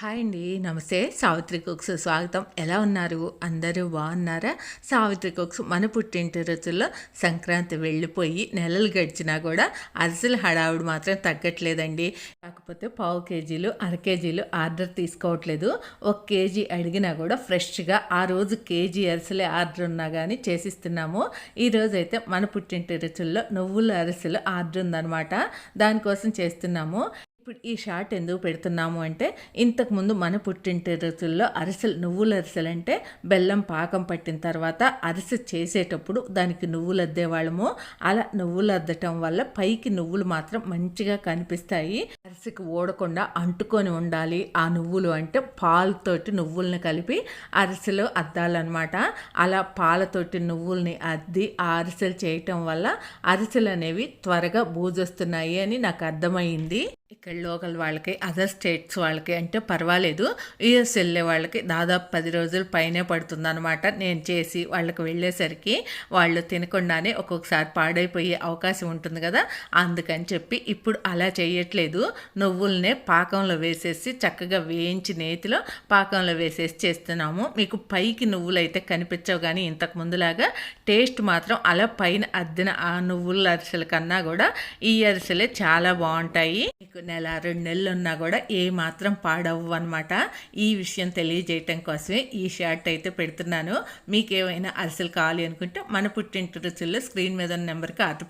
Hi అండి. నమస్తే. Savitri cooks స్వాగతం. ఎలా ఉన్నారు? అందరూ బాగున్నారా? సావిత్రి కుక్స్ మన పుట్టింటి రోజుల్లో సంక్రాంతి వెళ్ళిపోయి నెలలు గడిచినా కూడా అరిసెల హడావుడు మాత్రం తగ్గట్లేదండి. కాకపోతే పావు కేజీలు అర కేజీలు ఆర్డర్ తీసుకోవట్లేదు. ఒక కేజీ అడిగినా కూడా ఫ్రెష్గా ఆ రోజు కేజీ అరిసెలే ఆర్డర్ ఉన్నా కానీ చేసిస్తున్నాము. ఈరోజు అయితే మన పుట్టింటి రుచుల్లో నువ్వుల అరిసెలు ఆర్డర్ ఉందన్నమాట. దానికోసం చేస్తున్నాము. ఇప్పుడు ఈ షార్ట్ ఎందుకు పెడుతున్నాము అంటే ఇంతకుముందు మన పుట్టింటి రుచుల్లో అరిసెలు నువ్వుల అరిసెలు అంటే బెల్లం పాకం పట్టిన తర్వాత అరిసె చేసేటప్పుడు దానికి నువ్వులు అద్దేవాళ్ళము. అలా నువ్వులు అద్దటం వల్ల పైకి నువ్వులు మాత్రం మంచిగా కనిపిస్తాయి. అరిసెకి ఓడకుండా అంటుకొని ఉండాలి. ఆ నువ్వులు అంటే పాలతోటి నువ్వుల్ని కలిపి అరిసెలు అద్దాలన్నమాట. అలా పాలతోటి నువ్వుల్ని అద్ది ఆ అరిసెలు చేయటం వల్ల అరిసెలు అనేవి త్వరగా బూజొస్తున్నాయి అని నాకు అర్థమైంది. ఇక్కడ లోకల్ వాళ్ళకి అదర్ స్టేట్స్ వాళ్ళకి అంటే పర్వాలేదు. యుఎస్ వెళ్ళే వాళ్ళకి దాదాపు పది రోజులు పైనే పడుతుందనమాట నేను చేసి వాళ్ళకి వెళ్ళేసరికి వాళ్ళు తినకుండానే ఒక్కొక్కసారి పాడైపోయే అవకాశం ఉంటుంది కదా. అందుకని చెప్పి ఇప్పుడు అలా చేయట్లేదు. నువ్వులనే పాకంలో వేసేసి చక్కగా వేయించి నేతిలో పాకంలో వేసేసి చేస్తున్నాము. మీకు పైకి నువ్వులు అయితే కనిపించవు కానీ ఇంతకు ముందులాగా టేస్ట్ మాత్రం అలా పైన అద్దిన ఆ నువ్వుల అరిసెల కన్నా కూడా ఈ అరిసెలే చాలా బాగుంటాయి. మీకు నెల రెండు నెలలు ఉన్నా కూడా ఏ మాత్రం పాడవు అనమాట ఈ విషయం తెలియజేయటం కోసమే ఈ షార్ట్ అయితే పెడుతున్నాను. మీకు ఏమైనా కావాలి అనుకుంటే మన పుట్టింటి రుచుల్లో స్క్రీన్ మీద ఉన్న నెంబర్కి ఆర్డర్